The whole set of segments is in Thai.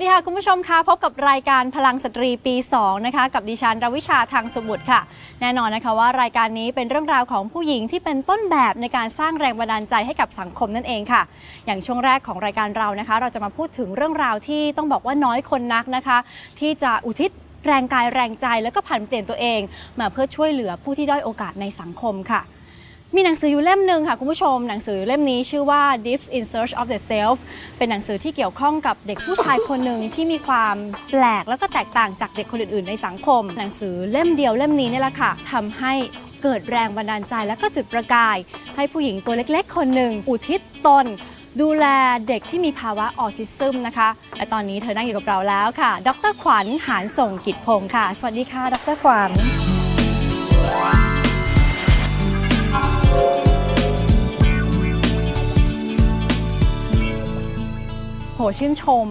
สวัสดีค่ะ คุณผู้ชมคะพบกับรายการพลังสตรีปี 2 นะคะ กับดิฉันรวิชาทางสมุทรค่ะ แน่นอนนะคะว่ารายการนี้เป็นเรื่องราวของผู้หญิงที่เป็นต้นแบบในการสร้างแรงบันดาลใจให้กับสังคมนั่นเองค่ะ อย่างช่วงแรกของรายการเรานะคะ เราจะมาพูดถึงเรื่องราวที่ต้องบอกว่าน้อยคนนักนะคะ ที่จะอุทิศแรงกายแรงใจแล้วก็ผันเปลี่ยนตัวเอง มาเพื่อช่วยเหลือผู้ที่ด้อยโอกาสในสังคมค่ะ มีหนังสืออยู่เล่มหนึ่งค่ะคุณผู้ชม หนังสือเล่มนี้ชื่อว่า Dips in Search of the Self เป็นหนังสือที่เกี่ยวข้องกับเด็กผู้ชายคนหนึ่งที่มีความแปลกแล้วก็แตกต่างจากเด็กคนอื่นๆ ในสังคม หนังสือเล่มเดียวเล่มนี้เนี่ยแหละค่ะทำให้เกิดแรงบันดาลใจและก็จุดประกาย ให้ผู้หญิงตัวเล็กๆ คนหนึ่งอุทิศตน ดูแลเด็กที่มีภาวะออทิซึมนะคะและตอนนี้เธอนั่งอยู่กับเราแล้วค่ะ ดรขวัญหานส่งกิจพงศ์ค่ะ สวัสดีค่ะ ดรขวัญ หชื่นชม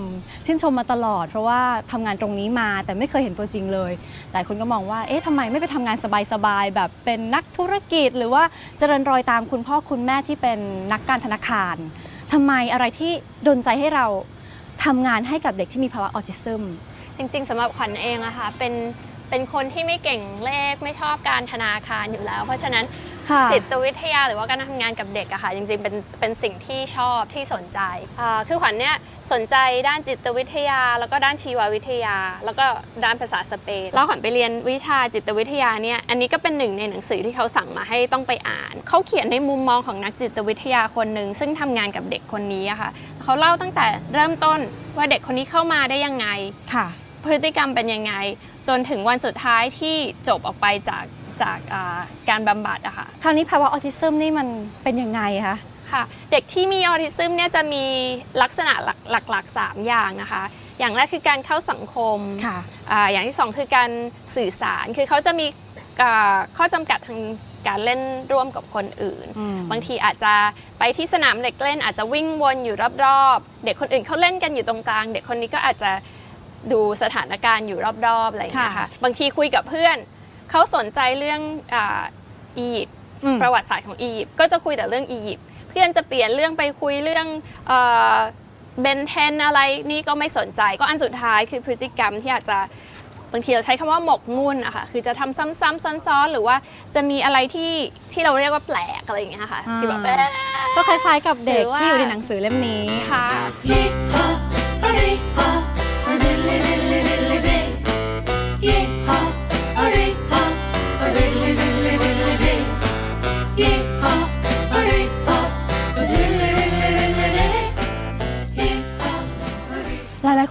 ชื่นชมมาตลอด เพราะว่าทำงานตรงนี้มาแต่ไม่เคยเห็นตัวจริงเลย หลายคนก็มองว่าเอ๊ะทำไมไม่ไปทำงานสบายๆแบบเป็นนักธุรกิจ หรือว่าเจริญรอยตามคุณพ่อคุณแม่ที่เป็นนักการธนาคารทำไมอะไรที่ดนใจให้เราทำงานให้กับเด็กที่มีภาวะออทิซึมจริง ๆสำหรับขวัญเองอะค่ะเป็นเป็นคนที่ไม่เก่งเลขไม่ชอบการธนาคารอยู่แล้ว เพราะฉะนั้น ค่ะ จิตวิทยาหรือว่าการทำงานกับเด็กอะค่ะจริงๆเป็นเป็นสิ่งที่ชอบที่สนใจอ่าคือขวัญเนี่ยสนใจด้านจิตวิทยา แล้วก็ด้านชีววิทยา แล้วก็ด้านภาษาสเปนแล้วขวัญไปเรียนวิชาจิตวิทยาเนี่ยอันนี้ก็เป็นหนึ่งในหนังสือที่เขาสั่งมาให้ต้องไปอ่าน เขาเขียนในมุมมองของนักจิตวิทยาคนหนึ่งซึ่งทำงานกับเด็กคนนี้อะค่ะเขาเล่าตั้งแต่เริ่มต้นว่าเด็กคนนี้เข้ามาได้ยังไง ค่ะ พฤติกรรมเป็นยังไง จนถึงวันสุดท้ายที่จบออกไปจาก จากอ่าการบำบัดอะค่ะคราวนี้ภาวะออทิซึมนี่มันเป็นยังไงคะค่ะ เด็กที่มีออทิซึมเนี่ยจะมีลักษณะหลักหลักๆสามอย่างนะคะ อย่างแรกคือการเข้าสังคมค่ะอาอย่างที่สองคือการสื่อสารคือเขาจะมีอ่าข้อจำกัดทางการเล่นร่วมกับคนอื่นอืมบางทีอาจจะไปที่สนามเด็กเล่น อาจจะวิ่งวนอยู่รอบๆ เด็กคนอื่นเขาเล่นกันอยู่ตรงกลาง เด็กคนนี้ก็อาจจะดูสถานการณ์อยู่รอบๆอะไรอย่างเงี้ยค่ะค่ะบางทีคุยกับเพื่อน เขาสนใจเรื่องอาอียิปต์อืมประวัติศาสตร์ของอียิปต์ก็จะคุยแต่เรื่องอียิปต์เพื่อนจะเปลี่ยนเรื่องไปคุยเรื่องเบนเทนอะไรนี่ก็ไม่สนใจก็อันสุดท้ายคือพฤติกรรมที่อาจจะบางทีเราใช้คำว่าหมกมุ่นอะค่ะคือจะทำซ้ำๆซ้อนๆ หรือว่าจะมีอะไรที่ที่เราเรียกว่าแปลกอะไรอย่างเงี้ยค่ะที่แบบอ่าเอ๊ะก็คล้ายๆกับเด็กหรือว่าที่อยู่ในหนังสือเล่มนี้ค่ะ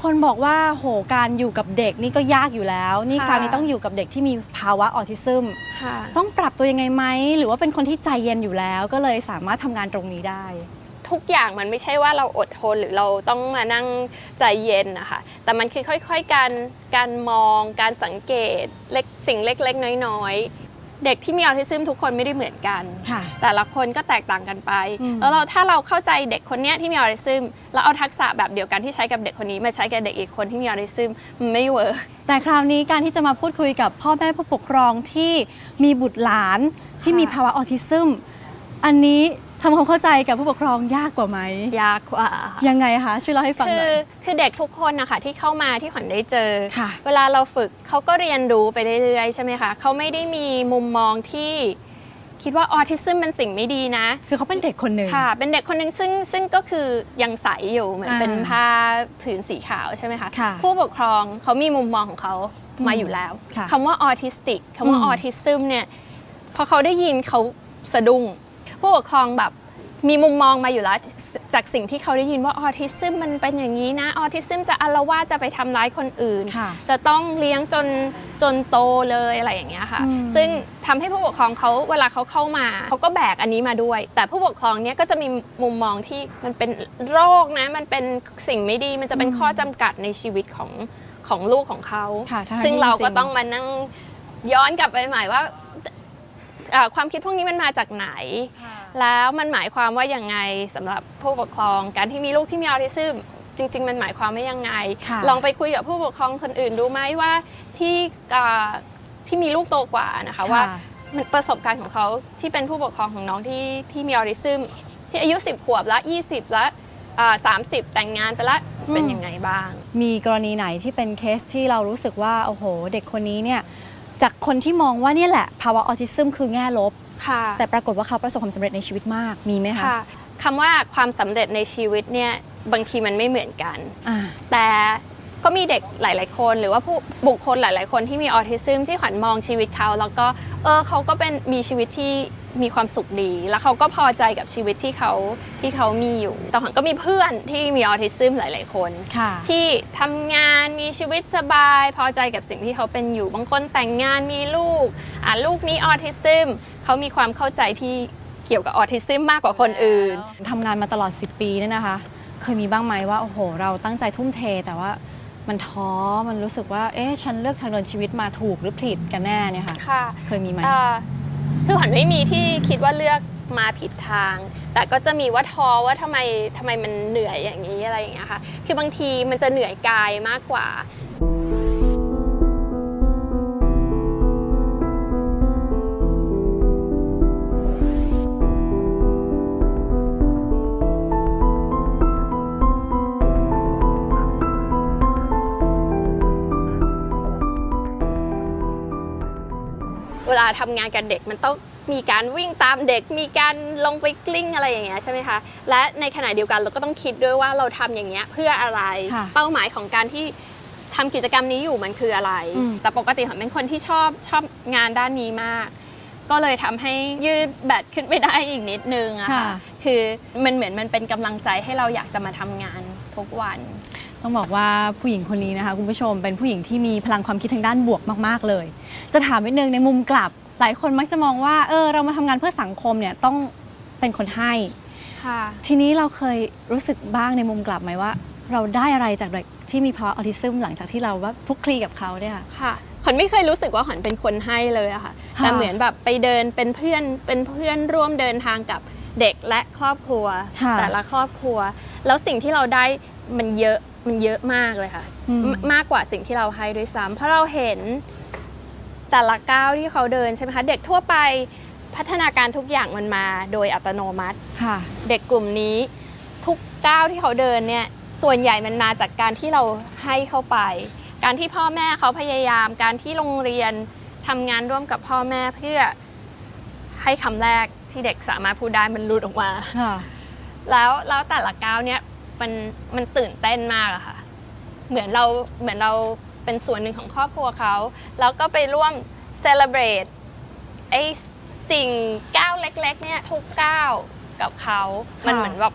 คนบอกว่าโหการอยู่กับเด็กนี่ก็ยากอยู่แล้ว นี่ค่ะคราวนี้ต้องอยู่กับเด็กที่มีภาวะออทิซึมค่ะต้องปรับตัวยังไงไหมหรือว่าเป็นคนที่ใจเย็นอยู่แล้ว ก็เลยสามารถทำงานตรงนี้ได้ ทุกอย่างมันไม่ใช่ว่าเราอดทนหรือเราต้องมานั่งใจเย็นนะคะแต่มันคือค่อยๆการการมอง การสังเกตเล็กสิ่งเล็กๆ น้อยๆ เด็กที่มีออทิซึมทุกคนไม่ได้เหมือนกัน ค่ะ แต่ละคนก็แตกต่างกันไป อืม แล้วเราถ้าเราเข้าใจเด็กคนเนี้ยที่มีออทิซึมแล้วเอาทักษะแบบเดียวกันที่ใช้กับเด็กคนนี้มาใช้กับเด็กอีกคนที่มีออทิซึมมันไม่เวิร์ก แต่คราวนี้การที่จะมาพูดคุยกับพ่อแม่ผู้ปกครองที่มีบุตรหลานที่ค่ะมีภาวะออทิซึม อันนี้ ทำความเข้าใจกับผู้ปกครองยากกว่าไหมยากกว่าค่ะยังไงคะช่วยเล่าให้ฟังคืหน่ออย คือเด็กทุกคนนะคะที่เข้ามาที่ขวัญได้เจอ ค่ะ เวลาเราฝึกเขาก็เรียนรู้ไปเรื่อยๆใช่ไหมคะเขาไม่ได้มีมุมมองที่คิดว่าออทิซึมเป็นสิ่งไม่ดีนะ คือเขาเป็นเด็กคนหนึ่ง ค่ะ เป็นเด็กคนหนึ่งซึ่งซึ่งก็คือยังใสอยู่เหมือนอ่าเป็นผ้าผืนสีขาวใช่ไหมคะ ค่ะผู้ปกครองเขามีมุมมองของเขามาอืมอยู่แล้วค่ะคำว่าออทิสติกคำว่าอืม ออทิซึมเนี่ยพอเขาได้ยินเขาสะดุ้ง ผู้ปกครองแบบมีมุมมองมาอยู่แล้วจากสิ่งที่เขาได้ยินว่าออทิซึมมันเป็นอย่างนี้นะออทิซึมจะอาละวาดจะไปทำร้ายคนอื่นค่ะจะต้องเลี้ยงจนจนโตเลยอะไรอย่างเงี้ยค่ะอืมซึ่งทำให้ผู้ปกครองเขาเวลาเขาเข้ามาเขาก็แบกอันนี้มาด้วย แต่ผู้ปกครองเนี้ยก็จะมีมุมมองที่มันเป็นโรคนะมันเป็นสิ่งไม่ดีมันจะเป็นข้อจำกัดในชีวิตของของลูกของเขาค่ะทั้งๆซึ่งที่เราก็จริงๆต้องมานั่งย้อนกลับไปใหม่ว่า เอ่อความคิดพวกนี้มันมาจากไหนแล้วมันหมายความว่ายังไงสำหรับผู้ปกครอง การที่มีลูกที่มีออทิซึมจริง ๆ มันหมายความว่ายังไง ค่ะ ลองไปคุยกับผู้ปกครองคนอื่นดูไหมว่าที่เอ่อที่มีลูกโตกว่านะคะว่า มันประสบการณ์ของเขาที่เป็นผู้ปกครองของน้องที่ที่มีออทิซึมที่อายุ 10 ขวบละ 20 ละสามสิบแต่งงานไปละเป็นอืมยังไงบ้าง มีกรณีไหนที่เป็นเคสที่เรารู้สึกว่า โอ้โห เด็กคนนี้เนี่ย จากคนที่มองว่าเนี่ยแหละ ภาวะออทิซึมคือแง่ลบ ค่ะแต่ปรากฏว่าเขาประสบความสำเร็จในชีวิตมากมีไหมคะค่ะคำว่าความสำเร็จในชีวิตเนี่ยบางทีมันไม่เหมือนกัน อ่า แต่ก็มีเด็กหลาย ๆ คนหรือว่าผู้บุคคลหลาย ๆ คนที่มีออทิซึมที่ขวัญมองชีวิตเขา แล้วก็เออเขาก็เป็นมีชีวิตที่ มีความสุขดี แล้วเขาก็พอใจกับชีวิตที่เขาที่เขามีอยู่แต่ขวัญก็มีเพื่อนที่มีออทิซึมหลาย ๆ คน ค่ะ ที่ทำงานมีชีวิตสบาย พอใจกับสิ่งที่เขาเป็นอยู่ บางคนแต่งงานมีลูกอ่าลูกมีออทิซึมเขามีความเข้าใจที่เกี่ยวกับออทิซึมมากกว่าคนอื่น ทำงานมาตลอด 10 ปีเนี่ยนะคะ เคยมีบ้างไหมว่า โอ้โห เราตั้งใจทุ่มเท แต่ว่ามันท้อ มันรู้สึกว่า เอ๊ะ ฉันเลือกทางเดินชีวิตมาถูกหรือผิดกันแน่เนี่ยค่ะ ค่ะเคยมีไหม เอ่อ คือขวัญไม่มีที่คิดว่าเลือกมาผิดทาง แต่ก็จะมีว่าท้อว่าทำไมทำไมมันเหนื่อยอย่างนี้อะไรอย่างเงี้ยค่ะ คือบางทีมันจะเหนื่อยกายมากกว่า ทำงานกับเด็กมันต้องมีการวิ่งตามเด็ก มีการลงไปกลิ้งอะไรอย่างเงี้ยใช่ไหมคะ และในขณะเดียวกันเราก็ต้องคิดด้วยว่าเราทำอย่างเงี้ยเพื่ออะไรค่ะเป้าหมายของการที่ทำกิจกรรมนี้อยู่มันคืออะไรอืมแต่ปกติผมเป็นคนที่ชอบชอบงานด้านนี้มาก ก็เลยทำให้ยืดแบตขึ้นไปได้อีกนิดนึงอะค่ะค่ะคือมันเหมือนมันเป็นกำลังใจให้เราอยากจะมาทำงานทุกวัน ต้องบอกว่าผู้หญิงคนนี้นะคะคุณผู้ชมเป็นผู้หญิงที่มีพลังความคิดทางด้านบวกมากๆเลย จะถามนิดนึงในมุมกลับ หลายคนมักจะมองว่าเออเรามาทำงานเพื่อสังคมเนี่ยต้องเป็นคนให้ ค่ะ ทีนี้เราเคยรู้สึกบ้างในมุมกลับไหมว่า เราได้อะไรจากเด็กที่มีภาวะออทิซึมหลังจากที่เราว่าพลุกคลีกับเขาเนี่ยค่ะ ค่ะขวัญไม่เคยรู้สึกว่าขวัญเป็นคนให้เลยอะค่ะ ค่ะ แต่เหมือนแบบไปเดินเป็นเพื่อนเป็นเพื่อนร่วมเดินทางกับเด็กและครอบครัวค่ะแต่ละครอบครัว แล้วสิ่งที่เราได้มันเยอะ มันเยอะมากเลยค่ะอืมมมากกว่าสิ่งที่เราให้ด้วยซ้ำเพราะเราเห็นแต่ละก้าวที่เขาเดินใช่ไหมคะเด็กทั่วไปพัฒนาการทุกอย่างมันมาโดยอัตโนมัติค่ะเด็กกลุ่มนี้ทุกก้าวที่เขาเดินเนี่ยส่วนใหญ่มันมาจากการที่เราให้เข้าไป การที่พ่อแม่เขาพยายาม การที่โรงเรียนทำงานร่วมกับพ่อแม่เพื่อให้คำแรกที่เด็กสามารถพูดได้มันหลุดออกมาค่ะแล้วแล้วแต่ละก้าวเนี่ย มันมันตื่นเต้นมากอะค่ะ เหมือนเราเหมือนเราเป็นส่วนหนึ่งของครอบครัวเขา แล้วก็ไปร่วมเซเลบรตไอ้สิ่งก้าวเล็ก ๆ เนี่ยทุกก้าวกับเขา มันค่ะเหมือนแบบ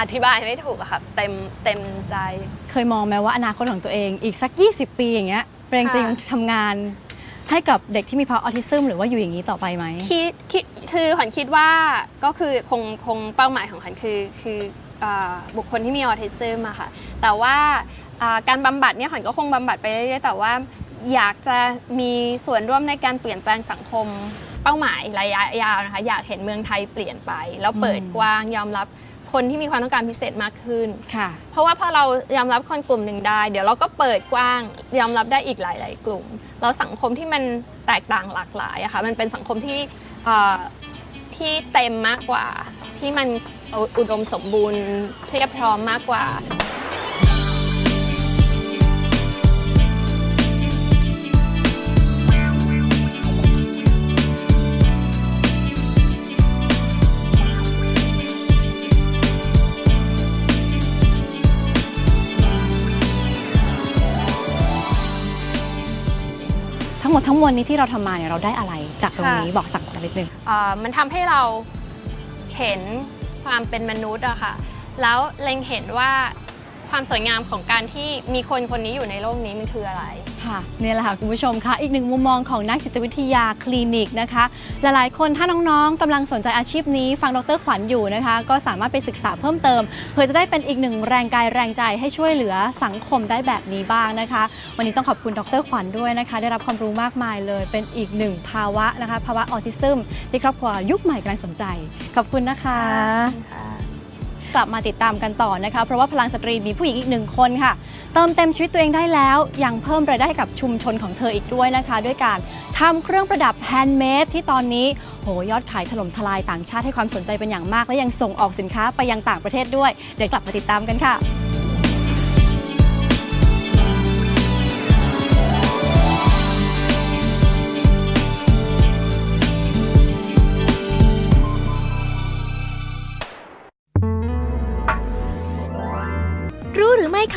อธิบายไม่ถูกอะค่ะ เต็มเต็มใจ เคยมองไหมว่าอนาคตของตัวเองอีกสัก 20 ปีอย่างเงี้ยเปรงจะยังทำงานให้กับเด็กที่มีภาวะออทิซึมหรือว่าอยู่อย่างนี้ต่อไปไหมคิดคิดคือขวัญคิดว่าก็คือคงคงเป้าหมายของขวัญคือคือเอ่อ บุคคลที่มีออทิซึมอะค่ะ แต่ว่าอ่าการบำบัดเนี่ยขวัญก็คงบำบัดไปเรื่อยๆแต่ว่าอยากจะมีส่วนร่วมในการเปลี่ยนแปลงสังคมเป้าหมายระยะยาวนะคะ อยากเห็นเมืองไทยเปลี่ยนไป แล้วเปิดอืมกว้างยอมรับคนที่มีความต้องการพิเศษมากขึ้นค่ะ เพราะว่าพอเรายอมรับคนกลุ่มหนึ่งได้ เดี๋ยวเราก็เปิดกว้างยอมรับได้อีกหลาย ๆ กลุ่มแล้วสังคมที่มันแตกต่างหลากหลายอะค่ะมันเป็นสังคมที่เอ่อที่เต็มมากกว่าที่มัน อุดมสมบูรณ์เทียบพร้อมมากกว่า ทั้งหมดทั้งมวลนี้ที่เราทำมาเนี่ยเราได้อะไรจากตรงนี้ค่ะ บอกสังคมนิดนึง เอ่อมันทำให้เราเห็น ความเป็นมนุษย์อะค่ะ แล้วเล็งเห็นว่าความสวยงามของการที่มีคนคนนี้อยู่ในโลกนี้มันคืออะไร ค่ะนี่แหละค่ะคุณผู้ชมค่ะอีกหนึ่งมุมมองของนักจิตวิทยาคลินิกนะคะ หลายๆ คนถ้าน้องๆกำลังสนใจอาชีพนี้ ฟังดรขวัญอยู่นะคะ ก็สามารถไปศึกษาเพิ่มเติม เพื่อจะได้เป็นอีกหนึ่งแรงกายแรงใจให้ช่วยเหลือสังคมได้แบบนี้บ้างนะคะ วันนี้ต้องขอบคุณดรขวัญด้วยนะคะ ได้รับความรู้มากมายเลย เป็นอีกหนึ่งภาวะนะคะ ภาวะออทิซึมที่ครอบครัวยุคใหม่กำลังสนใจ ขอบคุณนะคะ กลับมาติดตามกันต่อนะคะ เพราะว่าพลังสตรีมีผู้หญิงอีกหนึ่งคนค่ะ เติมเต็มชีวิตตัวเองได้แล้วยังเพิ่มรายได้กับชุมชนของเธออีกด้วยนะคะ ด้วยการทำเครื่องประดับแฮนด์เมดที่ตอนนี้โหยอดขายถล่มทลายต่างชาติให้ความสนใจเป็นอย่างมาก และยังส่งออกสินค้าไปยังต่างประเทศด้วย เดี๋ยวกลับมาติดตามกันค่ะ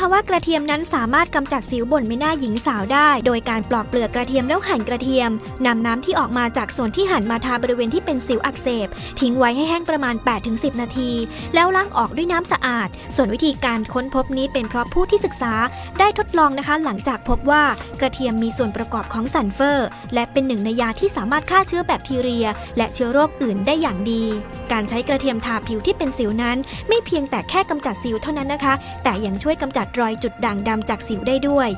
รู้หรือไม่คะว่ากระเทียมนั้นสามารถกำจัดสิวบนใบหน้าหญิงสาวได้ โดยการปลอกเปลือกกระเทียมแล้วหั่นกระเทียมนำน้ำที่ออกมาจากส่วนที่หั่นมาทาบริเวณที่เป็นสิวอักเสบ ทิ้งไว้ให้แห้งประมาณ 8-10 นาที แล้วล้างออกด้วยน้ำสะอาด ส่วนวิธีการค้นพบนี้เป็นเพราะผู้ที่ศึกษาได้ทดลองนะคะ หลังจากพบว่ากระเทียมมีส่วนประกอบของซัลเฟอร์ และเป็นหนึ่งในยาที่สามารถฆ่าเชื้อแบคทีเรีย และเชื้อโรคอื่นได้อย่างดี การใช้กระเทียมทาผิวที่เป็นสิวนั้น ไม่เพียงแต่แค่กำจัดสิวเท่านั้นนะคะ แต่ยังช่วยกำจัดรอยจุดด่างดำจากสิวได้ด้วย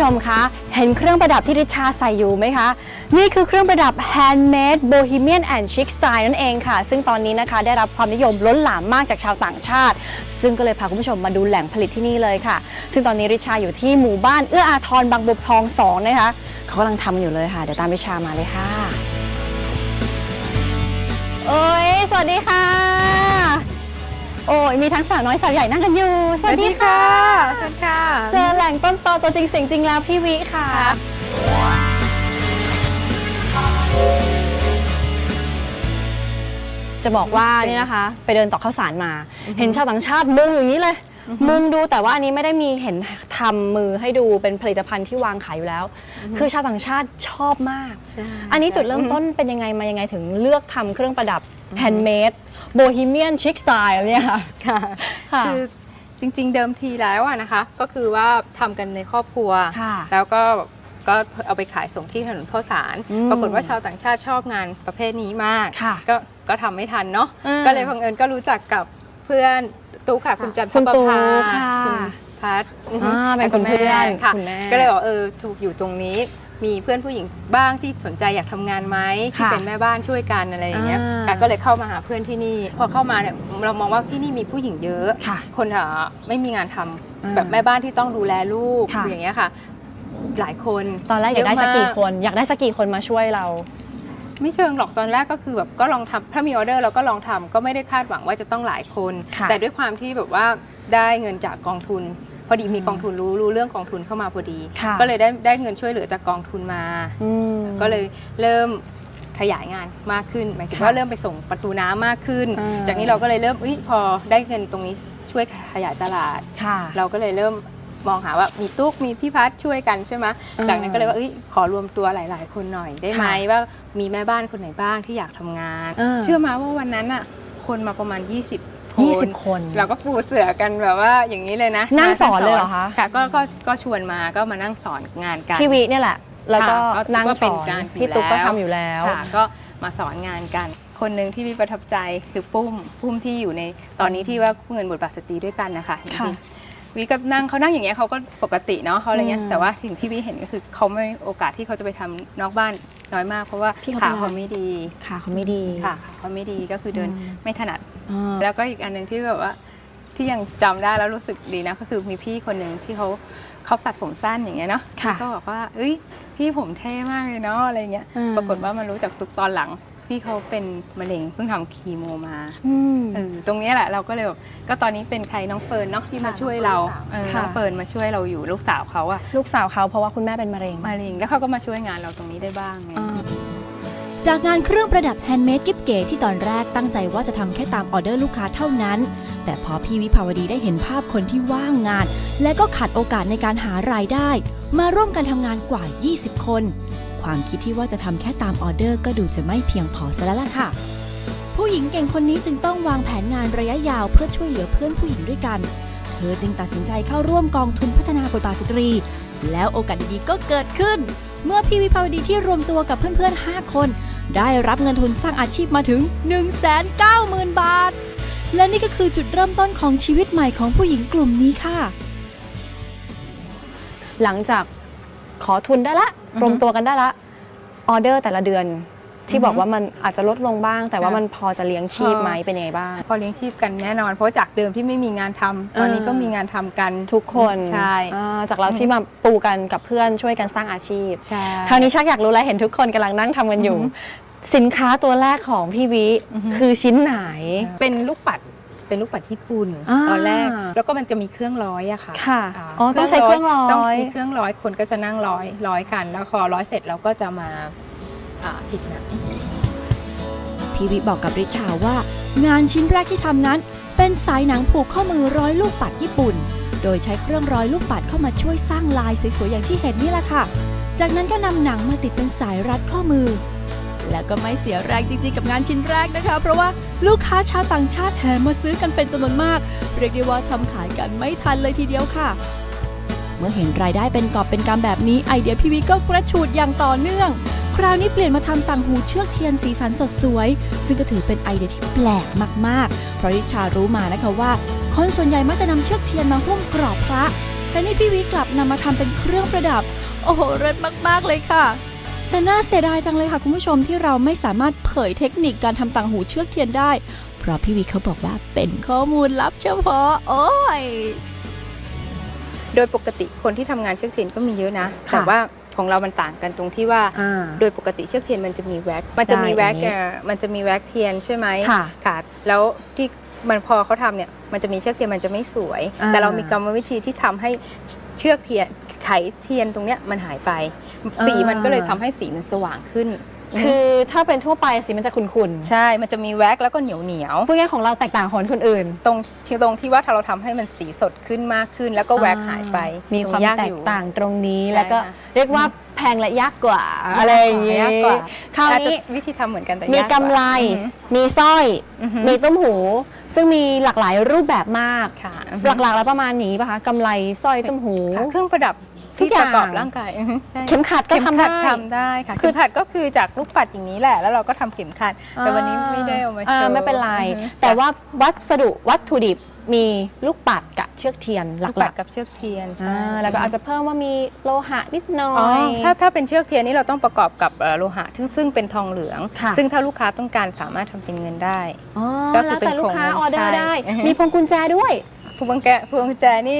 ชมคะ เห็นเครื่องประดับที่ริชาใส่อยู่ไหมคะ นี่คือเครื่องประดับ Handmade Bohemian and Chic Style นั่นเองค่ะ ซึ่งตอนนี้นะคะได้รับความนิยมล้นหลามมากจากชาวต่างชาติ ซึ่งก็เลยพาคุณผู้ชมมาดูแหล่งผลิตที่นี่เลยค่ะ ซึ่งตอนนี้ริชาอยู่ที่หมู่บ้านเอื้ออาทรบางบัวทอง2นะคะเขากำลังทำอยู่เลยค่ะเดี๋ยวตามริชามาเลยค่ะ โอ้ยสวัสดีค่ะ โอ้ยมีทั้งสาวน้อยสาวใหญ่นั่งกันอยู่ สวัสดีค่ะ สวัสดีค่ะ เจอแหล่งต้นตอตัวจริงเสียงจริงแล้วพี่วิค่ะ จะบอกว่านี่นะคะ ไปเดินต่อข้าวสารมา เห็นชาวต่างชาติมุงอย่างนี้เลย มุงดูแต่ว่าอันนี้ไม่ได้มีเห็นทำมือให้ดูเป็นผลิตภัณฑ์ที่วางขายอยู่แล้ว คือชาวต่างชาติชอบมาก อันนี้จุดเริ่มต้นเป็นยังไงมายังไงถึงเลือกทำเครื่องประดับแฮนด์เมด โบฮีเมียนชิคสไตล์เนี่ยค่ะ ค่ะค่ะคือจริงๆเดิมทีแล้วอะนะคะ ก็คือว่าทำกันในครอบครัว ค่ะแล้วก็ก็เอาไปขายส่งที่ถนนข้าวสาร อืมปรากฏว่าชาวต่างชาติชอบงานประเภทนี้มาก ค่ะก็ก็ทำไม่ทันเนาะอืมก็เลยบังเอิญก็รู้จักกับเพื่อนตุ๊กค่ะคุณจันทคุณประตุ๊กภาค่ะคุณพัทอือฮึอ่าเป็นคุณแม่เพื่อนค่ะ คุณแม่ก็เลยบอกเออถูกอยู่ตรงนี้ มีเพื่อนผู้หญิงบ้างที่สนใจอยากทำงานไหมที่ค่ะเป็นแม่บ้านช่วยกันอะไรอย่างเงี้ยอ่า ค่ะก็เลยเข้ามาหาเพื่อนที่นี่ พอเข้ามาเนี่ยเรามองว่าที่นี่มีผู้หญิงเยอะ ค่ะ คนอะไม่มีงานทำอ่าแบบแม่บ้านที่ต้องดูแลลูกค่ะ อย่างเงี้ยค่ะ หลายคนตอนแรกอยากได้สักกี่เะคน อยากได้สักกี่คนมาช่วยเรา ไม่เชิงหรอกตอนแรกก็คือแบบก็ลองทำถ้ามีออเดอร์เราก็ลองทำก็ไม่ได้คาดหวังว่าจะต้องหลายคน ค่ะแต่ด้วยความที่แบบว่าได้เงินจากกองทุน พอดีมีกองทุนรู้รู้เรื่องกองทุนเข้ามาพอดี ค่ะ ก็เลยได้ได้เงินช่วยเหลือจากกองทุนมา อืม ก็เลยเริ่มขยายงานมากขึ้น หมายถึงค่ะว่าเริ่มไปส่งประตูน้ำมากขึ้น อ่า จากนี้เราก็เลยเริ่มเอ้ยพอได้เงินตรงนี้ช่วยขยายตลาด ค่ะ เราก็เลยเริ่มมองหาว่ามีตุ๊กมีพี่พัดช่วยกันใช่ไหมอืมจากนั้นก็เลยว่าเอ้ยขอรวมตัวหลาย ๆ คนหน่อยได้ไหมค่ะว่ามีแม่บ้านคนไหนบ้างที่อยากทำงานอ่าเชื่อมาว่าวันนั้นอะคนมาประมาณ 20 คน20คน เราก็ปูเสือกันแบบว่าอย่างนี้เลยนะนั่งมาสอนเลยเหรอคะ ค่ะก็ก็ก็ชวนมาก็มานั่งสอนงานกันพี่วิเนี่ยแหละ แล้วก็ค่ะนั่งก็สเป็นอนการพี่ตุ๊กก็ทำอยู่แล้ว ค่ะก็มาสอนงานกัน คนหนึ่งที่วิประทับใจคือปุ้มปุ้มที่อยู่ในตอนนี้ที่ว่าเงินบทบาทสตรีด้วยกันนะคะค่ะจริงๆ วิก็นั่งเขานั่งอย่างเงี้ยเขาก็ปกติเนาะเขาอะไรเงี้ยอืมแต่ว่าสิ่งที่วิเห็นก็คือเขาไม่โอกาสที่เขาจะไปทำนอกบ้านน้อยมาก เพราะว่าพี่เขาขาเป็นอะไร เขาไม่ดีค่ะเขาไม่ดี ค่ะขาเขาไม่ดีก็คือเดินอืม ไม่ถนัด อ่า แล้วก็อีกอันหนึ่งที่แบบว่าที่ยังจำได้แล้วรู้สึกดีนะก็คือมีพี่คนหนึ่งที่เขาเขาตัดผมสั้นอย่างเงี้ยเนาะค่ะก็บอกว่าเอ้ยพี่ผมเท่มากเลยเนาะอะไรเงี้ย อืม ปรากฏว่ามารู้จากตุกตอนหลัง พี่เขาเป็นมะเร็งเพิ่งทำคีโมมาอืม เออตรงเนี้ยแหละเราก็เลยแบบก็ตอนนี้เป็นใครน้องเฟิร์นเนาะที่มาช่วยเราเออค่ะ น้องเฟิร์นมาช่วยเราอยู่ลูกสาวเขาอะลูกสาวเขาเพราะว่าคุณแม่เป็นมะเร็ง มะเร็งแล้วเขาก็มาช่วยงานเราตรงนี้ได้บ้างไงอ่าจากงานเครื่องประดับแฮนด์เมดกิฟเก๋ที่ตอนแรกตั้งใจว่าจะทำแค่ตามออเดอร์ลูกค้าเท่านั้น แต่พอพี่วิภาวดีได้เห็นภาพคนที่ว่างงาน และก็ขาดโอกาสในการหารายได้ มาร่วมกันทำงานกว่า 20 คน ความคิดที่ว่าจะทำแค่ตามออเดอร์ก็ดูจะไม่เพียงพอซะแล้วล่ะค่ะ ผู้หญิงเก่งคนนี้จึงต้องวางแผนงานระยะยาวเพื่อช่วยเหลือเพื่อนผู้หญิงด้วยกัน เธอจึงตัดสินใจเข้าร่วมกองทุนพัฒนาบทบาทสตรี แล้วโอกาสดีๆก็เกิดขึ้น เมื่อพี่วิภาวดีที่รวมตัวกับเพื่อนๆ 5 คน ได้รับเงินทุนสร้างอาชีพมาถึง 190,000 บาท และนี่ก็คือจุดเริ่มต้นของชีวิตใหม่ของผู้หญิงกลุ่มนี้ค่ะ หลังจากขอทุนได้ละ รวมตัวกันได้ละออเดอร์แต่ละเดือน ที่อือฮึบอกว่ามันอาจจะลดลงบ้าง แต่ว่าค่ะมันพอจะเลี้ยงชีพไหมเป็นยังไงบ้าง พอเลี้ยงชีพกันแน่นอน เพราะว่าจากเดิมที่ไม่มีงานทำตอนนี้อ่าก็มีงานทำกันทุกคนใช่อ่าจากเราที่มาปูกันกับเพื่อนช่วยกันสร้างอาชีพใช่คราวนี้ชักอยากรู้แล้วเห็นทุกคนกำลังนั่งทำกันอยู่อือฮึสินค้าตัวแรกของพี่วิอือฮึคือชิ้นไหน เป็นลูกปัด เป็นลูกปัดญี่ปุ่นอ่า ตอนแรก แล้วก็มันจะมีเครื่องร้อยอะค่ะค่ะาอ๋อ ต้องใช้เครื่องร้อยต้องใช้เครื่องร้อยคนก็จะนั่งร้อยร้อยกัน แล้วพอร้อยเสร็จเราก็จะมาอ่าผิดหนัง พี่วิบอกกับริชาว่า งานชิ้นแรกที่ทำนั้น เป็นสายหนังผูกข้อมือร้อยลูกปัดญี่ปุ่น โดยใช้เครื่องร้อยลูกปัดเข้ามาช่วยสร้างลายสวยๆอย่างที่เห็นนี่แหละค่ะ จากนั้นก็นำหนังมาติดเป็นสายรัดข้อมือ และก็ไม่เสียแรงจริงๆ กับงานชิ้นแรกนะคะ เพราะว่าลูกค้าชาวต่างชาติแห่มาซื้อกันเป็นจำนวนมาก เรียกได้ว่าทำขายกันไม่ทันเลยทีเดียวค่ะ เมื่อเห็นรายได้เป็นกอบเป็นกำแบบนี้ไอเดียพี่วิก็กระฉูดอย่างต่อเนื่อง คราวนี้เปลี่ยนมาทำต่างหูเชือกเทียนสีสันสดสวย ซึ่งก็ถือเป็นไอเดียที่แปลกมากๆ เพราะริชารู้มานะคะว่าคนส่วนใหญ่มักจะนำเชือกเทียนมาหุ้มกรอบพระแต่นี่พี่วิกลับนำมาทำเป็นเครื่องประดับ โอ้โหเลิศมากๆเลยค่ะ แต่น่าเสียดายจังเลยค่ะคุณผู้ชมที่เราไม่สามารถเผยเทคนิคการทำต่างหูเชือกเทียนได้ เพราะพี่วิเขาบอกว่าเป็นข้อมูลลับเฉพาะ โอ้ย โดยปกติคนที่ทำงานเชือกเทียนก็มีเยอะนะ ค่ะแต่ว่าของเรามันต่างกันตรงที่ว่าอ่าโดยปกติเชือกเทียนมันจะมีแว็ก มันจะมีได้แว็กอย่างนี้เอ่อมันจะมีแว็กเทียนใช่ไหมค่ะค่ะแล้วที่มันพอเขาทำเนี่ย มันจะมีเชือกเทียนมันจะไม่สวย อ่า แต่เรามีกรรมวิธีที่ทำให้เชือกเทียนไขเทียนตรงเนี้ยมันหายไป สีมันก็เลยทำให้สีมันสว่างขึ้น คือถ้าเป็นทั่วไปสีมันจะขุ่นใช่ มันจะมีแว็กแล้วก็เหนียวเหนียวๆพูดง่ายๆของเราแตกต่างของคนอื่น ๆตรงที่ตรงที่ว่าถ้าเราทำให้มันสีสดขึ้นมากขึ้น แล้วก็แว็กหายไปมีความรงยกแตอกยู่ ต่างตรงนี้ใช่แล้วก็ค่ะเรียกว่าแพงและยากกว่าอะไรอย่างงี้ยากกว่า คราวอาจจะนี้วิธีทำเหมือนกันแต่มียากกำไรอือฮึมีสร้อย อือฮึมีต้มหู ซึ่งมีหลากหลายรูปแบบมาก ค่ะหลักๆแล้วประมาณนี้ป่ะคะกำไรสร้อยต้มหู ค่ะเครื่องประดับ ทุกที่อปย่าง ระกอบร่างกายอือฮึใช่เข็มขัดก็เข็มทำขัได้ ดทำได้ค่ะคือ เข็มขัดก็คือจากลูกปัดอย่างนี้แหละ แล้วเราก็ทำเข็มขัด แต่วันนี้ไม่ได้เอามาโชอ่ว์ไม่เป็นไร อือฮึแต่ว่าวัสดุวัตถุดิบมีลูกปัดกับเชือกเทียนหลูกปัลัดกกับเชือกเทียนๆใช่อ่าแล้วก็อาจจะเพิ่มว่ามีโลหะนิดหน่ออ๋อย ถ้าถ้าเป็นเชือกเทียนนี่เราต้องประกอบกับเอ่อโลหะซึ่งซึ่งเป็นทองเหลือง ค่ะ ซึ่งถ้าลูกค้าต้องการสามารถทำเป็นเงินได้ อ๋อก็คือแล้วแต่ลูกค้าเป็นออเดอร์ใช่ได้อือฮึมีพวงกุญแจด้วย พวงแกพวงแจนี่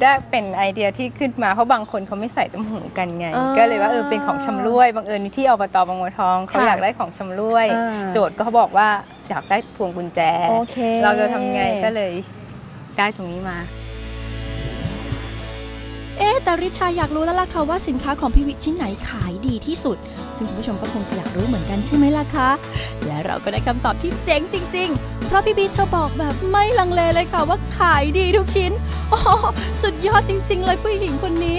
ได้เป็นไอเดียที่ขึ้นมาเพราะบางคนเขาไม่ใส่ต้มหูกันไงอ๋อก็เลยว่าเออเป็นของชำร่วยบังเอิญที่อบตบางบัวทองเขาค่ะอยากได้ของชำร่วย อ่า โจทย์ก็เขาบอกว่าอยากได้พวงกุญแจ โอเค เราจะทำไงก็เลยได้ตรงนี้มา เอ๊แต่ริชาอยากรู้แล้วล่ะค่ะว่าสินค้าของพี่วิชิ้นไหนขายดีที่สุด ซึ่งคุณผู้ชมก็คงจะอยากรู้เหมือนกันใช่ไหมล่ะคะ และเราก็ได้คำตอบที่เจ๋งจริง ๆ เพราะพี่บีเธอบอกแบบไม่ลังเลเลยค่ะว่าขายดีทุกชิ้น โอ้สุดยอดจริง ๆ เลยผู้หญิงคนนี้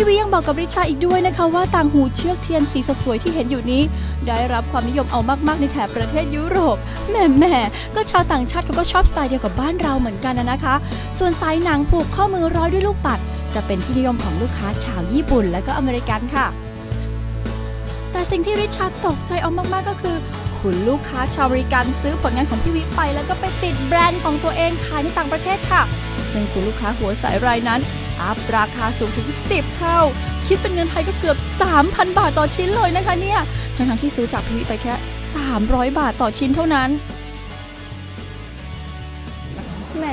พี่วิยังบอกกับริชาอีกด้วยนะคะว่าต่างหูเชือกเทียนสีสดสวยที่เห็นอยู่นี้ ได้รับความนิยมเอามาก ๆ ในแถบประเทศยุโรปแหม่แหม่ก็ชาวต่างชาติเขาก็ชอบสไตล์เดียวกับบ้านเราเหมือนกันนะคะ ส่วนสายหนังผูกข้อมือร้อยด้วยลูกปัด จะเป็นที่นิยมของลูกค้าชาวญี่ปุ่นและก็อเมริกันค่ะ แต่สิ่งที่ริชาตกใจเอามากๆก็คือคุณลูกค้าชาวอเมริกันซื้อผลงานของพี่วิไป แล้วก็ไปติดแบรนด์ของตัวเองขายในต่างประเทศค่ะ ซึ่งคุณลูกค้าหัวสายรายนั้น อัพราคาสูงถึง 10 เท่า คิดเป็นเงินไทยก็เกือบ 3,000 บาทต่อชิ้นเลยนะคะเนี่ย ทั้งๆที่ซื้อจากพี่วิไปแค่ 300 บาทต่อชิ้นเท่านั้นแหม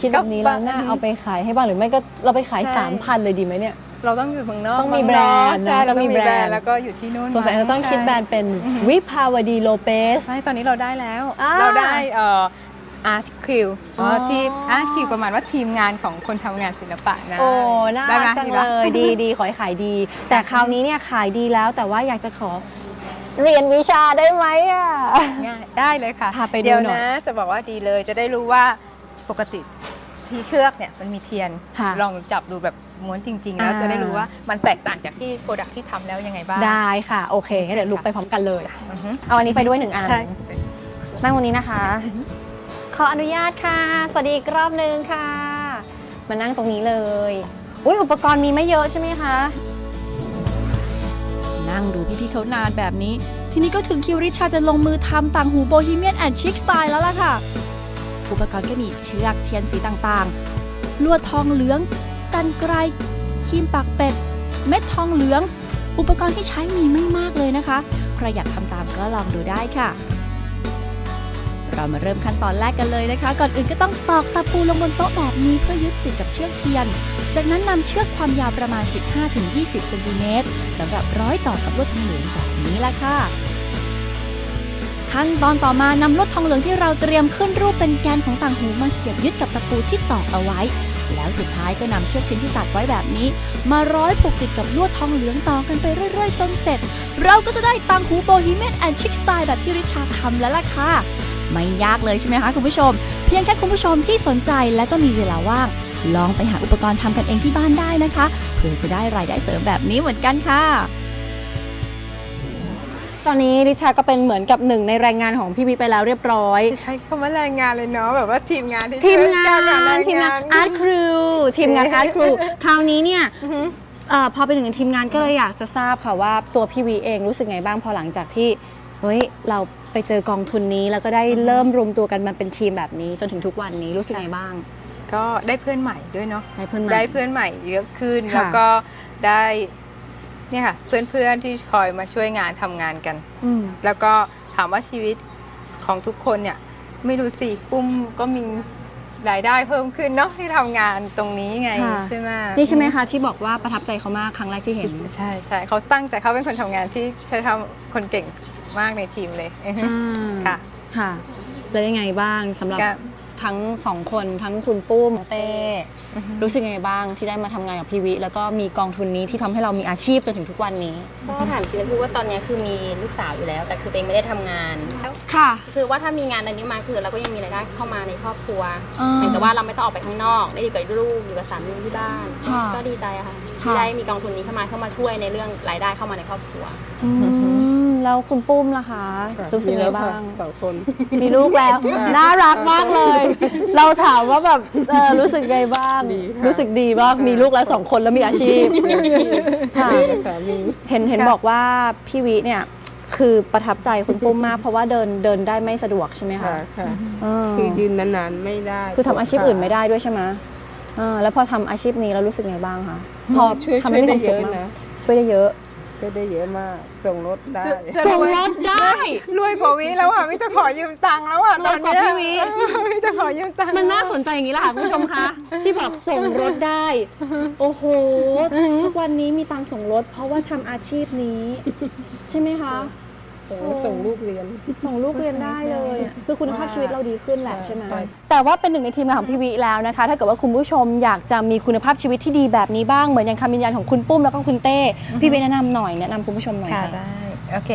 คิดแบบนี้แล้วน่าเอาไปขายให้บ้างหรือไม่ก็เราไปขายใช่สามพันเลยดีไหมเนี่ย เราต้องอยู่เมืองนอกต้องมีเงนอกแบรนด์นะใช่เราต้ต้อองงมีมีแบแบรรนนด์ด์แล้วก็อยู่ที่นู่นสงสัยจะต้องคิดแบรนด์เป็นวิภาวดีโลเปสใช่ตอนนี้เราได้แล้วอ่าเราได้ เอ่ออาร์ตคิวอ๋อ ที่อาร์ตคิวประมาณว่าทีมงานของคนทำงานศิลปะนะ โอ้ น่าได้ไหมรักจังดีเลปะยดีดีขอให้ขายดี แต่คราวนี้เนี่ยขายดีแล้วแต่ว่าอยากจะขอเรียนวิชาได้ไหมอะง่ายได้เลยค่ะพาไปดูเดี๋ยวหน่อยนะ จะบอกว่าดีเลยจะได้รู้ว่าปกติที่เครือกเนี่ยมันมีเทียนค่ะลองจับดูแบบม้วนจริง ๆ แล้วอ่าจะได้รู้ว่ามันแตกต่างจากที่โปรดักที่ทำแล้วยังไงบ้าง ได้ค่ะ โอเคงั้นเดี๋ยวลุกไปพร้อมกันเลยอือฮึเอาอันนี้ไปด้วยหนึ่งอันใช่นั่งวันนี้นะคะ ขออนุญาตค่ะ สวัสดีอีกรอบนึงค่ะ มานั่งตรงนี้เลย อุ้ยอุปกรณ์มีไม่เยอะใช่ไหมคะ นั่งดูพี่ๆเขานานแบบนี้ ทีนี้ก็ถึงคิวริชาจะลงมือทำต่างหูโบฮีเมียนแอนด์ชิคสไตล์แล้วล่ะค่ะ อุปกรณ์ก็มีเชือกเทียนสีต่างๆ ลวดทองเหลือง กันไกรครีมปากเป็ด เม็ดทองเหลือง อุปกรณ์ที่ใช้มีไม่มากเลยนะคะ ใครอยากทำตามก็ลองดูได้ค่ะ เรามาเริ่มขั้นตอนแรกกันเลยนะคะ ก่อนอื่นก็ต้องตอกตะปูลงบนโต๊ะแบบนี้เพื่อยึดติดกับเชือกเทียน จากนั้นนำเชือกความยาวประมาณ 15-20เซนติเมตรสำหรับร้อยต่อกับลวดทองเหลืองแบบนี้ละค่ะขั้นตอนต่อมานำลวดทองเหลืองที่เราเตรียมขึ้นรูปเป็นแกนของต่างหูมาเสียบยึดกับตะปูที่ตอกเอาไว้ แล้วสุดท้ายก็นำเชือกพินที่ตัดไว้แบบนี้ มาร้อยผูกติดกับลวดทองเหลืองต่อกันไปเรื่อย ๆ จนเสร็จ เราก็จะได้ต่างหูโบฮีเมียนแอนด์ชิคสไตล์แบบที่ริชาทำแล้วล่ะค่ะ ไม่ยากเลยใช่ไหมคะคุณผู้ชม เพียงแค่คุณผู้ชมที่สนใจและก็มีเวลาว่าง ลองไปหาอุปกรณ์ทำกันเองที่บ้านได้นะคะ เพื่อจะได้รายได้เสริมแบบนี้เหมือนกันค่ะ ตอนนี้ริชาก็เป็นเหมือนกับหนึ่งในแรงงานของพี่วิไปแล้วเรียบร้อย ใช้คำว่าแรงงานเลยเนาะแบบว่าทีมงานที่ทีมงาช่วยกัอะแรนทีมงานอาร์ตครูทีมงานอาร์ตครูคราวนี้เนี่ยอือฮึเอ่อพอเป็นหนึ่งในทีมงานก็เลยอยากจะทราบค่ะว่าตัวพี่วีเองรู้สึกไงบ้างพอหลังจากที่ เฮ้ยเราไปเจอกองทุนนี้แล้วก็ได้เริ่มรวมตัวกันมาเป็นทีมแบบนี้ จนถึงทุกวันนี้รู้สึกไงบ้าง ก็ได้เพื่อนใหม่ด้วยเนาะได้เพื่อนใหม่ได้เพื่อนใหม่เยอะขึ้นค่ะแล้วก็ได้เนี่ยค่ะเพื่อนๆที่คอยมาช่วยงานทำงานกันอืมแล้วก็ถามว่าชีวิตของทุกคนเนี่ยไม่รู้สิปุ้มก็มีรายได้เพิ่มขึ้นเนาะที่ทำงานตรงนี้ไงค่ะใช่ไหมนี่ใช่ไหมคะที่บอกว่าประทับใจเขามากครั้งแรกที่เห็น ใช่ใช่เขาตั้งใจเขาเป็นคนทำงานที่ใช้ทำคนเก่ง มากในทีมเลยอือฮึอ่าค่ะ ค่ะ แล้วยังไงบ้างสำหรับก็ ทั้งสองคนทั้งคุณปุ้มเต้รู้สึกยังไงบ้างที่ได้มาทำงานกับพี่วิ แล้วก็มีกองทุนนี้ที่ทำให้เรามีอาชีพจนถึงทุกวันนี้ ก็ถามจริงๆคือว่าตอนนี้คือมีลูกสาวอยู่แล้ว แต่คือตัวเองไม่ได้ทำงานแล้วค่ะ คือว่าถ้ามีงานอันนี้มาคือเราก็ยังมีรายได้เข้ามาในครอบครัวอ่าเหมือนกับว่าเราไม่ต้องออกไปข้างนอก ได้อยู่กับลูกอยู่กับสามีที่บ้าน ค่ะก็ดีใจอะค่ะค่ะที่ได้มีกองทุนนี้เข้ามาเข้ามาช่วยในเรื่องรายได้เข้ามาในครอบครัว อืม แล้วคุณปุ้มล่ะคะรู้สึกไงบ้างสองคน มีลูกแล้ว น่ารักมากเลย เราถามว่าแบบเออรู้สึกไงบ้าง ดีค่ะรู้สึกดีมากมีลูกแล้วสองคนแล้วมีอาชีพค่ะ สามี เห็นเห็นบอกว่าพี่วิเนี่ย คือประทับใจคุณปุ้มมาก เพราะว่าเดินเดินได้ไม่สะดวกใช่ไหมคะค่ะค่ะ เออคือยืนนานๆไม่ได้คือทำอาชีพอื่นไม่ได้ด้วยใช่ไหมเออแล้วพอทำอาชีพนี้แล้วรู้สึกไงบ้างคะพอช่วยทำช่วยให้ได้มีความสุขเยอะมากนะ ช่วยได้เยอะ ช่วยได้เยอะมาก ส่งรถได้ส่งรถได้รวยกว่าวิแล้วอะวิจะขอยืมตังค์แล้วอะรวยกว่าพี่วิ วิจะขอยืมตังค์มันน่าสนใจอย่างนี้แหละค่ะคุณผู้ชมคะที่บอกส่งรถได้ โอ้โห ทุกวันนี้มีตังค์ส่งรถ เพราะว่าทำอาชีพนี้ ใช่ไหมคะ ส่งลูกเรียน ส่งลูกเรียนได้เลยอะคือคุณภาพชีวิตเราดีขึ้นแหละใช่ไหมใช่แต่ว่าเป็นหนึ่งในทีมงานของพี่วิแล้วนะคะ ถ้าเกิดว่าคุณผู้ชมอยากจะมีคุณภาพชีวิตที่ดีแบบนี้บ้าง เหมือนอย่างคำยืนยันของคุณปุ้มแล้วก็คุณเต้ พี่วิแนะนำหน่อยแนะนำคุณผู้ชมหน่อยค่ะได้ โอเค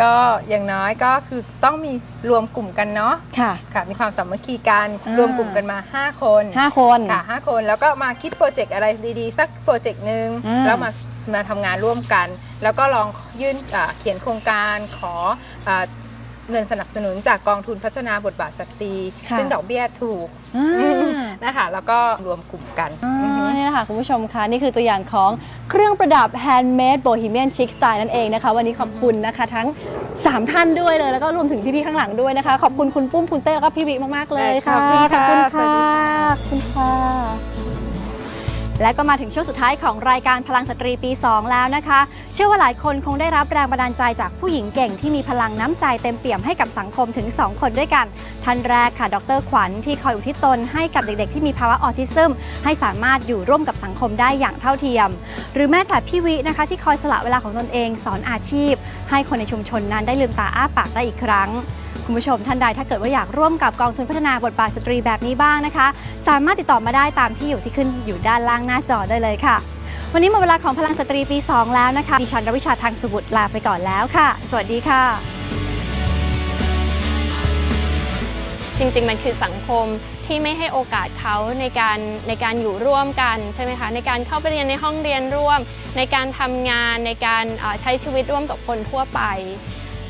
ก็อย่างน้อยก็คือต้องมีรวมกลุ่มกันเนาะ ค่ะ ค่ะ มีความสามัคคีกันอ่ารรวมกลุ่มกันมา 5 คนห้าคน ค่ะห้าคน แล้วก็มาคิดโปรเจกต์อะไรดีๆ สักโปรเจกต์หนึ่งอ่าแล้วมา มาทำงานร่วมกัน แล้วก็ลองยื่นอ่าเขียนโครงการขออ่าเงินสนับสนุนจากกองทุนพัฒนาบทบาทสตรีค่ะซึ่งดอกเบี้ยถูกอ่านะคะแล้วก็รวมกลุ่มกันอ่าอือฮึนี่แหละค่ะคุณผู้ชมคะนี่คือตัวอย่างของเครื่องประดับ handmade bohemian chic style นั่นเองนะคะ วันนี้ขอบคุณนะคะทั้ง 3 ท่านด้วยเลย แล้วก็รวมถึงพี่ๆข้างหลังด้วยนะคะ ขอบคุณคุณปุ้มคุณเต้แล้วก็พี่วิมากๆเลยค่ะขอบคุณค่ะขอบคุณสวัสดีค่ะ และก็มาถึงช่วงสุดท้ายของรายการพลังสตรีปี 2 แล้วนะคะ เชื่อว่าหลายคนคงได้รับแรงบันดาลใจจากผู้หญิงเก่งที่มีพลังน้ำใจเต็มเปี่ยมให้กับสังคมถึง 2 คนด้วยกัน ท่านแรกค่ะ ดรขวัญที่คอยอุทิศตนให้กับเด็กๆ ที่มีภาวะออทิซึม ให้สามารถอยู่ร่วมกับสังคมได้อย่างเท่าเทียม หรือแม้แต่พี่วินะคะ ที่คอยสละเวลาของตนเองสอนอาชีพ ให้คนในชุมชนนั้นได้ลืมตาอ้าปากได้อีกครั้ง คุณผู้ชมท่านใดถ้าเกิดว่าอยากร่วมกับกองทุนพัฒนาบทบาทสตรีแบบนี้บ้างนะคะ สามารถติดต่อมาได้ตามที่อยู่ที่ขึ้นอยู่ด้านล่างหน้าจอได้เลยค่ะ วันนี้หมดเวลาของพลังสตรีปี 2 แล้วนะคะดิฉันรวิชาทางสมุทรลาไปก่อนแล้วค่ะ สวัสดีค่ะ จริงๆ มันคือสังคมที่ไม่ให้โอกาสเขาในการในการอยู่ร่วมกันใช่ไหมคะในการเข้าไปเรียนในห้องเรียนร่วม ในการทำงานในการใช้ชีวิตร่วมกับคนทั่วไป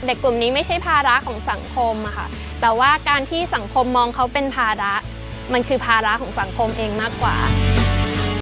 เด็กกลุ่มนี้ไม่ใช่ภาระของสังคมอะค่ะ แต่ว่าการที่สังคมมองเขาเป็นภาระ มันคือภาระของสังคมเองมากกว่า